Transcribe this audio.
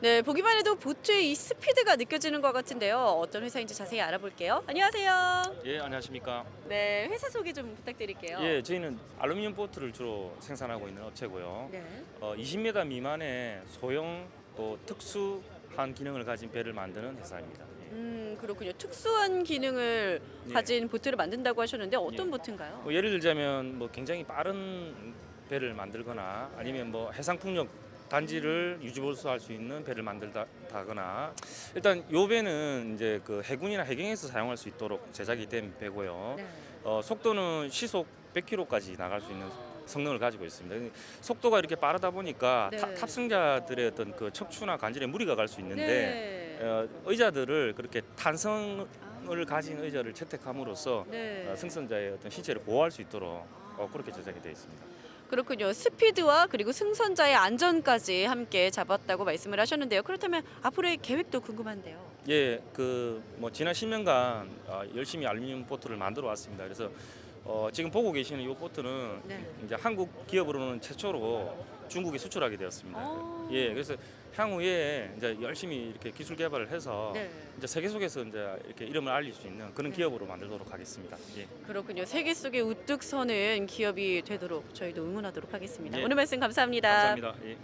네, 보기만 해도 보트의 이 스피드가 느껴지는 것 같은데요. 어떤 회사인지 자세히 알아볼게요. 안녕하세요. 예, 안녕하십니까. 네, 회사 소개 좀 부탁드릴게요. 예, 저희는 알루미늄 보트를 주로 생산하고 있는 업체고요. 네. 어, 20m 미만의 소형 또 특수한 기능을 가진 배를 만드는 회사입니다. 예. 음, 그렇군요. 특수한 기능을 예. 가진 보트를 만든다고 하셨는데 어떤 예. 보트인가요? 뭐 예를 들자면 뭐 굉장히 빠른 배를 만들거나 아니면 뭐 해상 풍력 단지를 유지보수할 수 있는 배를 만들다거나 일단 요 배는 이제 그 해군이나 해경에서 사용할 수 있도록 제작이 된 배고요. 네. 어, 속도는 시속 100km까지 나갈 수 있는 성능을 가지고 있습니다. 속도가 이렇게 빠르다 보니까 네. 타- 탑승자들의 어떤 그 척추나 관절에 무리가 갈 수 있는데 네. 어, 의자들을 그렇게 탄성을 가진 의자를 채택함으로써 네. 어, 승선자의 어떤 신체를 보호할 수 있도록 어, 그렇게 제작이 되어 있습니다. 그렇군요. 스피드와 그리고 승선자의 안전까지 함께 잡았다고 말씀을 하셨는데요. 그렇다면 앞으로의 계획도 궁금한데요. 예, 그 뭐 지난 10년간 어, 열심히 알루미늄 보트를 만들어 왔습니다. 그래서 어, 지금 보고 계시는 이 보트는 네. 이제 한국 기업으로는 최초로 중국에 수출하게 되었습니다. 어. 예, 그래서 향후에 이제 열심히 이렇게 기술 개발을 해서 네. 이제 세계 속에서 이제 이렇게 이름을 알릴 수 있는 그런 네. 기업으로 만들도록 하겠습니다. 예. 그렇군요. 세계 속에 우뚝 서는 기업이 되도록 저희도 응원하도록 하겠습니다. 예. 오늘 말씀 감사합니다. 감사합니다. 예.